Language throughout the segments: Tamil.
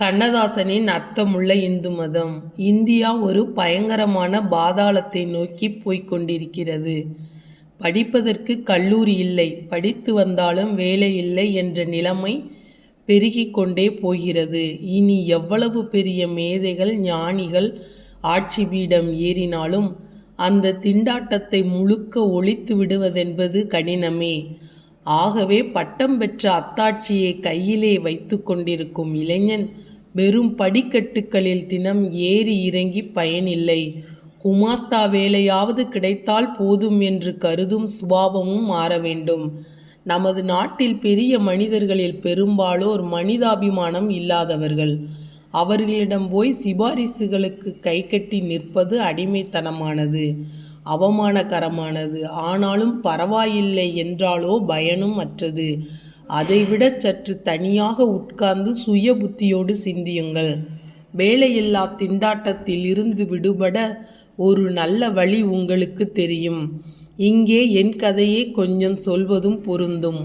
கண்ணதாசனின் அர்த்தமுள்ள இந்து மதம் இந்தியா ஒரு பயங்கரமான பாதாளத்தை நோக்கி போய்க் கொண்டிருக்கிறது. படிப்பதற்கு கல்லூரி இல்லை. படித்து வந்தாலும் வேலை இல்லை என்ற நிலைமை பெருகி கொண்டே போகிறது. இனி எவ்வளவு பெரிய மேதைகள் ஞானிகள் ஆட்சி பீடம் ஏறினாலும் அந்த திண்டாட்டத்தை முழுக்க ஒழித்து விடுவதென்பது கடினமே. ஆகவே பட்டம் பெற்ற அத்தாட்சியை கையிலே வைத்து கொண்டிருக்கும் இளைஞன் வெறும் படிக்கட்டுகளில் தினம் ஏறி இறங்கிப் பயனில்லை. குமாஸ்தா வேலையாவது கிடைத்தால் போதும் என்று கருதும் சுபாவமும் மாற வேண்டும். நமது நாட்டில் பெரிய மனிதர்களில் பெரும்பாலோர் மனிதாபிமானம் இல்லாதவர்கள். அவர்களிடம் போய் சிபாரிசுகளுக்கு கைகட்டி நிற்பது அடிமைத்தனமானது அவமானகரமானது. ஆனாலும் பரவாயில்லை என்றாலோ பயனும் அற்றது. அதைவிடச் சற்று தனியாக உட்கார்ந்து சுய புத்தியோடு சிந்தியுங்கள். வேலையில்லா திண்டாட்டத்தில் இருந்து விடுபட ஒரு நல்ல வழி உங்களுக்கு தெரியும். இங்கே என் கதையை கொஞ்சம் சொல்வதும் பொருந்தும்.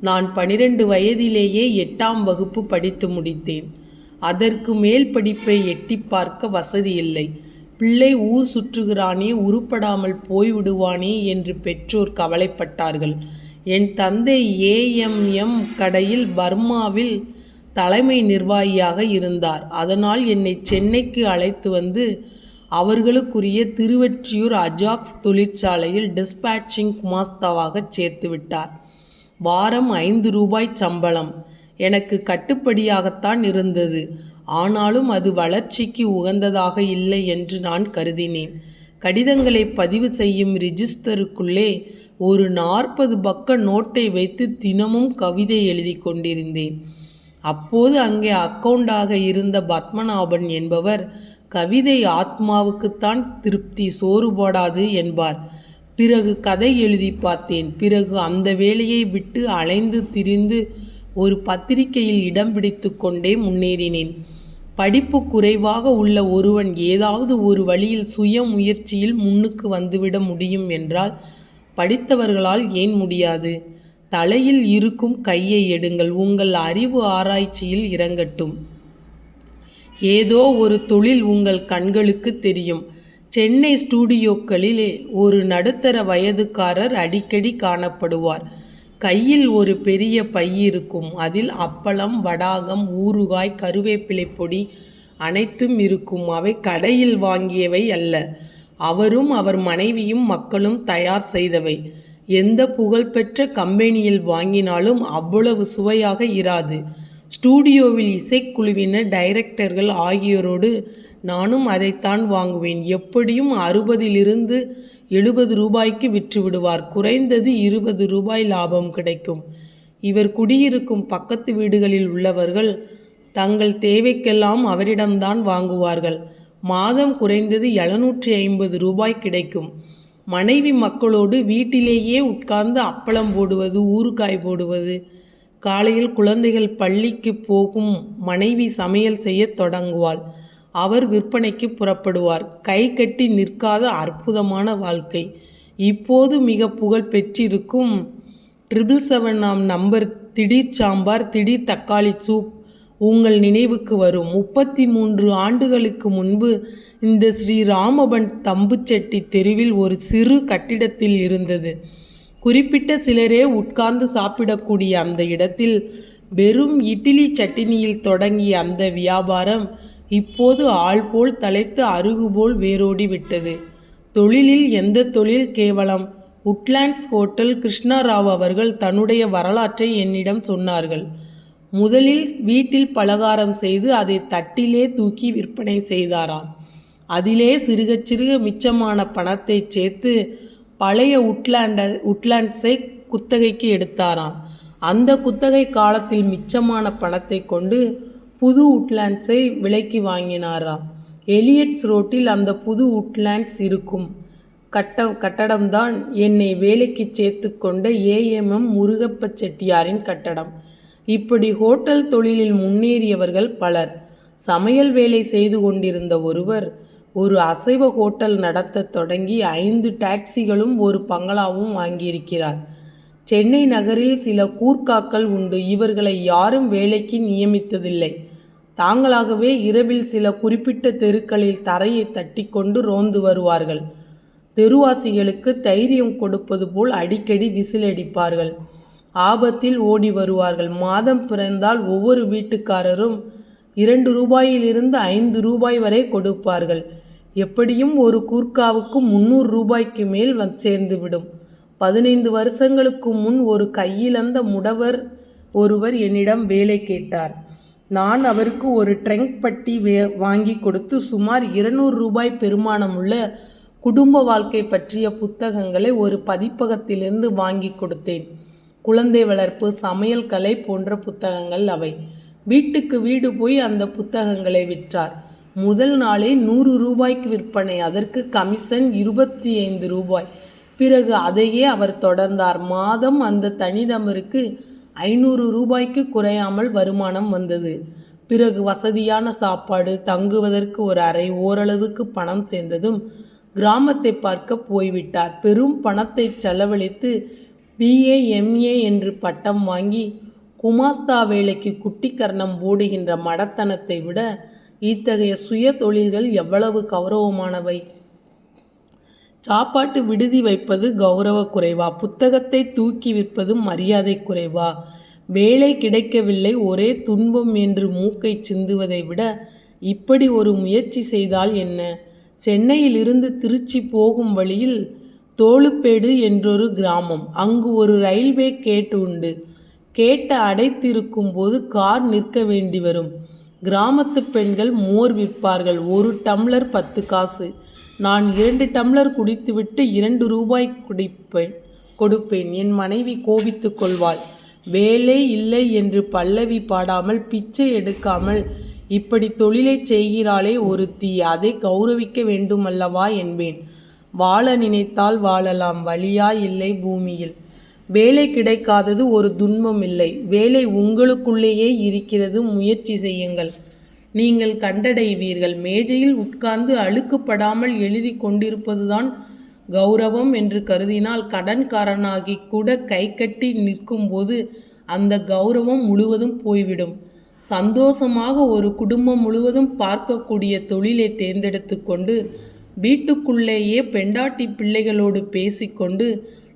நான் பனிரெண்டு வயதிலேயே எட்டாம் வகுப்பு படித்து முடித்தேன். அதற்கு மேல் படிப்பை எட்டி பார்க்க வசதியில்லை. பிள்ளை ஊர் சுற்றுகிறானே உருப்படாமல் போய்விடுவானே என்று பெற்றோர் கவலைப்பட்டார்கள். என் தந்தை ஏஎம்எம் கடையில் பர்மாவில் தலைமை நிர்வாகியாக இருந்தார். அதனால் என்னை சென்னைக்கு அழைத்து வந்து அவர்களுக்குரிய திருவெற்றியூர் அஜாக்ஸ் தொழிற்சாலையில் டிஸ்பேட்சிங் குமாஸ்தாவாக சேர்த்துவிட்டார். வாரம் ஐந்து ரூபாய் சம்பளம். எனக்கு கட்டுப்படியாகத்தான் இருந்தது. ஆனாலும் அது வளர்ச்சிக்கு உகந்ததாக இல்லை என்று நான் கருதினேன். கடிதங்களை பதிவு செய்யும் ரிஜிஸ்டருக்குள்ளே ஒரு நாற்பது பக்க நோட்டை வைத்து தினமும் கவிதை எழுதி கொண்டிருந்தேன். அப்போது அங்கே அக்கவுண்டண்டாக இருந்த பத்மநாபன் என்பவர் கவிதை ஆத்மாவுக்குத்தான் திருப்தி சோறு போடாது என்பார். பிறகு கதை எழுதிப் பார்த்தேன். பிறகு அந்த வேலையை விட்டு அலைந்து திரிந்து ஒரு பத்திரிகையில் இடம் பிடித்து கொண்டே முன்னேறினேன். படிப்பு குறைவாக உள்ள ஒருவன் ஏதாவது ஒரு வழியில் சுய முயற்சியில் முன்னுக்கு வந்துவிட முடியும் என்றால் படித்தவர்களால் ஏன் முடியாது? தலையில் இருக்கும் கையை எடுங்கள் உங்கள் அறிவு ஆராய்ச்சியில் இறங்கட்டும். ஏதோ ஒரு தொழில் உங்கள் கண்களுக்கு தெரியும். சென்னை ஸ்டூடியோக்களில் ஒரு நடுத்தர வயதுக்காரர் அடிக்கடி காணப்படுவார். கையில் ஒரு பெரிய பை இருக்கும். அதில் அப்பளம் வடாகம் ஊறுகாய் கருவேப்பிலை பொடி அனைத்தும் இருக்கும். அவை கடையில் வாங்கியவை அல்ல. அவரும் அவர் மனைவியும் மக்களும் தயார் செய்தவை. எந்த புகழ் பெற்ற கம்பெனியில் வாங்கினாலும் அவ்வளவு சுவையாக இராது. ஸ்டுடியோவில் இசைக்குழுவினர் டைரக்டர்கள் ஆகியோரோடு நானும் அதைத்தான் வாங்குவேன். எப்படியும் அறுபதிலிருந்து எழுபது ரூபாய்க்கு விற்றுவிடுவார். குறைந்தது இருபது ரூபாய் லாபம் கிடைக்கும். இவர் குடியிருக்கும் பக்கத்து வீடுகளில் உள்ளவர்கள் தங்கள் தேவைக்கெல்லாம் அவரிடம்தான் வாங்குவார்கள். மாதம் குறைந்தது எழுநூற்றி ஐம்பது ரூபாய் கிடைக்கும். மனைவி மக்களோடு வீட்டிலேயே உட்கார்ந்து அப்பளம் போடுவது ஊறுகாய் போடுவது. காலையில் குழந்தைகள் பள்ளிக்கு போகும் மனைவி சமையல் செய்யத் தொடங்குவாள். அவர் விற்பனைக்கு புறப்படுவார். கை கட்டி நிற்காத அற்புதமான வாழ்க்கை. இப்போது மிக புகழ் பெற்றிருக்கும் ட்ரிபிள் செவன் ஆம் நம்பர் திடீர் சாம்பார் திடீர் தக்காளி சூப் உங்கள் நினைவுக்கு வரும். முப்பத்தி மூன்று ஆண்டுகளுக்கு முன்பு இந்த ஸ்ரீராமபண்ட் தம்புச்செட்டி தெருவில் ஒரு சிறு கட்டிடத்தில் இருந்தது. குறிப்பிட்ட சிலரே உட்கார்ந்து சாப்பிடக்கூடிய அந்த இடத்தில் வெறும் இட்லி சட்னியில் தொடங்கிய அந்த வியாபாரம் இப்போது ஆள் போல் தழைத்து அருகு போல் வேரோடி விட்டது. தொழிலில் எந்த தொழில் கேவலம்? உட்லாண்ட்ஸ் ஹோட்டல் கிருஷ்ணராவ் அவர்கள் தன்னுடைய வரலாற்றை என்னிடம் சொன்னார்கள். முதலில் வீட்டில் பலகாரம் செய்து அதை தட்டிலே தூக்கி விற்பனை செய்தாராம். அதிலே சிறுகச் சிறுக மிச்சமான பணத்தைச் சேர்த்து பழைய உட்லாண்ட உட்லாண்ட்ஸை குத்தகைக்கு எடுத்தாராம். அந்த குத்தகை காலத்தில் மிச்சமான பணத்தைக் கொண்டு புது உட்லாண்ட்ஸை விலைக்கு வாங்கினாராம். எலியட்ஸ் ரோட்டில் அந்த புது உட்லாண்ட்ஸ் இருக்கும் கட்ட கட்டடம்தான் என்னை வேலைக்கு சேர்த்து கொண்ட ஏஎம்எம் முருகப்ப செட்டியாரின் கட்டடம். இப்படி ஹோட்டல் தொழிலில் முன்னேறியவர்கள் பலர். சமையல் வேலை செய்து கொண்டிருந்த ஒருவர் ஒரு அசைவ ஹோட்டல் நடத்தத் தொடங்கி ஐந்து டாக்ஸிகளும் ஒரு பங்களாவும் வாங்கியிருக்கிறார். சென்னை நகரில் சில கூர்க்காக்கள் உண்டு. இவர்களை யாரும் வேலைக்கு நியமித்ததில்லை. தாங்களாகவே இரவில் சில குறிப்பிட்ட தெருக்களில் தரையை தட்டி கொண்டு ரோந்து வருவார்கள் தெருவாசிகளுக்கு தைரியம் கொடுப்பது போல் அடிக்கடி விசிலடிப்பார்கள் ஆபத்தில் ஓடி வருவார்கள் மாதம் பிறந்தால் ஒவ்வொரு வீட்டுக்காரரும் இரண்டு ரூபாயிலிருந்து ஐந்து ரூபாய் வரை கொடுப்பார்கள். எப்படியும் ஒரு கூர்க்காவுக்கு முந்நூறு ரூபாய்க்கு மேல் வ சேர்ந்துவிடும். பதினைந்து வருஷங்களுக்கு முன் ஒரு கையிலந்த முடவர் ஒருவர் என்னிடம் வேலை கேட்டார். நான் அவருக்கு ஒரு ட்ரெங்க் பட்டி வே வாங்கி கொடுத்து சுமார் இருநூறு ரூபாய் பெருமானமுள்ள குடும்ப வாழ்க்கை பற்றிய புத்தகங்களை ஒரு பதிப்பகத்திலிருந்து வாங்கி கொடுத்தேன். குழந்தை வளர்ப்பு சமையல் கலை போன்ற புத்தகங்கள் அவை. வீட்டுக்கு வீடு போய் அந்த புத்தகங்களை விற்றார். முதல் நாளே நூறு ரூபாய்க்கு விற்பனை. அதற்கு கமிஷன் இருபத்தி ஐந்து ரூபாய். பிறகு அதையே அவர் தொடர்ந்தார். மாதம் அந்த தனிநபருக்கு ஐநூறு ரூபாய்க்கு குறையாமல் வருமானம் வந்தது. பிறகு வசதியான சாப்பாடு தங்குவதற்கு ஒரு அறை ஓரளவுக்கு பணம் சேர்ந்ததும் கிராமத்தை பார்க்க போய்விட்டார். பெரும் பணத்தை செலவழித்து பிஏ எம்ஏ என்று பட்டம் வாங்கி குமாஸ்தா வேலைக்கு குட்டிக்கர்ணம் ஓடுகின்ற மடத்தனத்தை விட இத்தகைய சுய தொழில்கள் எவ்வளவு கௌரவமானவை? சாப்பாட்டு விடுதி வைப்பது கௌரவ குறைவா புத்தகத்தை தூக்கி விற்பது மரியாதை குறைவா வேலை கிடைக்கவில்லை ஒரே துன்பம் என்று மூக்கை சிந்துவதை விட இப்படி ஒரு முயற்சி செய்தால் என்ன? சென்னையிலிருந்து திருச்சி போகும் வழியில் தோளுப்பேடு என்றொரு கிராமம். அங்கு ஒரு ரயில்வே கேட் உண்டு. கேட்ட அடைத்திருக்கும் போது கார் நிற்க வேண்டி வரும். கிராமத்து பெண்கள் மோர் விற்பார்கள். ஒரு டம்ளர் பத்து காசு. நான் இரண்டு டம்ளர் குடித்துவிட்டு இரண்டு ரூபாய் குடிப்பேன் கொடுப்பேன். என் மனைவி கோபித்து கொள்வாள். வேலை இல்லை என்று பல்லவி பாடாமல் பிச்சை எடுக்காமல் இப்படி தொழிலை செய்கிறாளே ஒருத்தி. அதை கௌரவிக்க வேண்டுமல்லவா என்பேன். வாழ நினைத்தால் வாழலாம். வழியா இல்லை பூமியில். வேலை கிடைக்காதது ஒரு துன்பம் இல்லை. வேலை உங்களுக்குள்ளேயே இருக்கிறது முயற்சி செய்யுங்கள். நீங்கள் கண்டடைவீர்கள். மேஜையில் உட்கார்ந்து அழுக்குப்படாமல் எழுதி கொண்டிருப்பதுதான் கௌரவம் என்று கருதினால் கடன்காரனாகி கூட கை கட்டி நிற்கும்போது அந்த கௌரவம் முழுவதும் போய்விடும். சந்தோஷமாக ஒரு குடும்பம் முழுவதும் பார்க்கக்கூடிய தொழிலை தேர்ந்தெடுத்து கொண்டு வீட்டுக்குள்ளேயே பெண்டாட்டி பிள்ளைகளோடு பேசிக்கொண்டு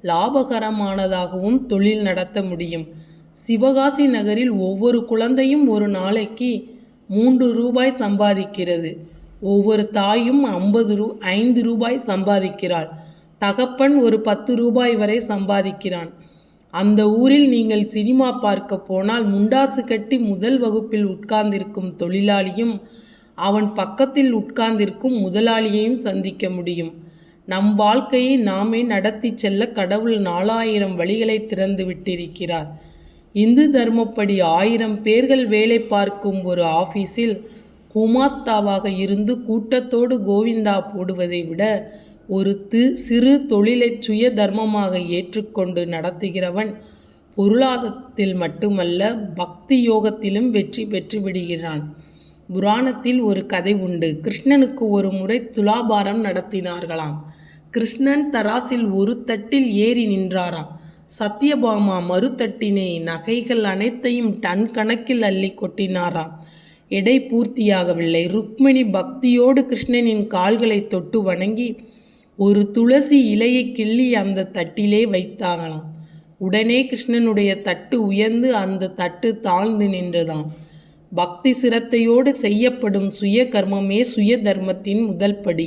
லாபகரமானதாகவும் தொழில் நடத்த முடியும். சிவகாசி நகரில் ஒவ்வொரு குழந்தையும் ஒரு நாளைக்கு மூன்று ரூபாய் சம்பாதிக்கிறது. ஒவ்வொரு தாயும் ஐம்பது ரூ ஐந்து ரூபாய் சம்பாதிக்கிறாள். தகப்பன் ஒரு பத்து ரூபாய் வரை சம்பாதிக்கிறான். அந்த ஊரில் நீங்கள் சினிமா பார்க்க போனால் முண்டாசு கட்டி முதல் வகுப்பில் உட்கார்ந்திருக்கும் தொழிலாளியும் அவன் பக்கத்தில் உட்கார்ந்திருக்கும் முதலாளியையும் சந்திக்க முடியும். நம் வாழ்க்கையை நாமே நடத்தி செல்ல கடவுள் நாலாயிரம் வழிகளை திறந்து விட்டிருக்கிறார். இந்து தர்மப்படி ஆயிரம் பேர்கள் வேலை பார்க்கும் ஒரு ஆஃபீஸில் குமாஸ்தாவாக இருந்து கூட்டத்தோடு கோவிந்தா போடுவதை விட ஒரு து சிறு தொழிலை சுய தர்மமாக ஏற்றுக்கொண்டு நடத்துகிறவன் பொருளாதாரத்தில் மட்டுமல்ல பக்தி யோகத்திலும் வெற்றி பெற்று விடுகிறான். புராணத்தில் ஒரு கதை உண்டு. கிருஷ்ணனுக்கு ஒரு முறை துலாபாரம் நடத்தினார்களாம். கிருஷ்ணன் தராசில் ஒரு தட்டில் ஏறி நின்றாராம். சத்யபாமா மறுதட்டினை நகைகள் அனைத்தையும் டன் கணக்கில் அள்ளி கொட்டினாராம். எடை பூர்த்தியாகவில்லை. ருக்மிணி பக்தியோடு கிருஷ்ணனின் கால்களை தொட்டு வணங்கி ஒரு துளசி இலையை கிள்ளி அந்த தட்டிலே வைத்தாங்களாம். உடனே கிருஷ்ணனுடைய தட்டு உயர்ந்து அந்த தட்டு தாழ்ந்து நின்றதாம். பக்தி சிரத்தையோடு செய்யப்படும் சுய கர்மமே சுய தர்மத்தின் முதல் படி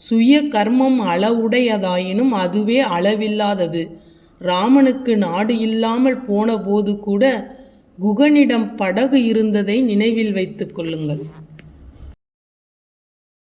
சுய கர்மம் அளவுடையதாயினும் அதுவே அளவில்லாதது. ராமனுக்கு நாடு இல்லாமல் போன போது கூட குகனிடம் படகு இருந்ததை நினைவில் வைத்துக் கொள்ளுங்கள்.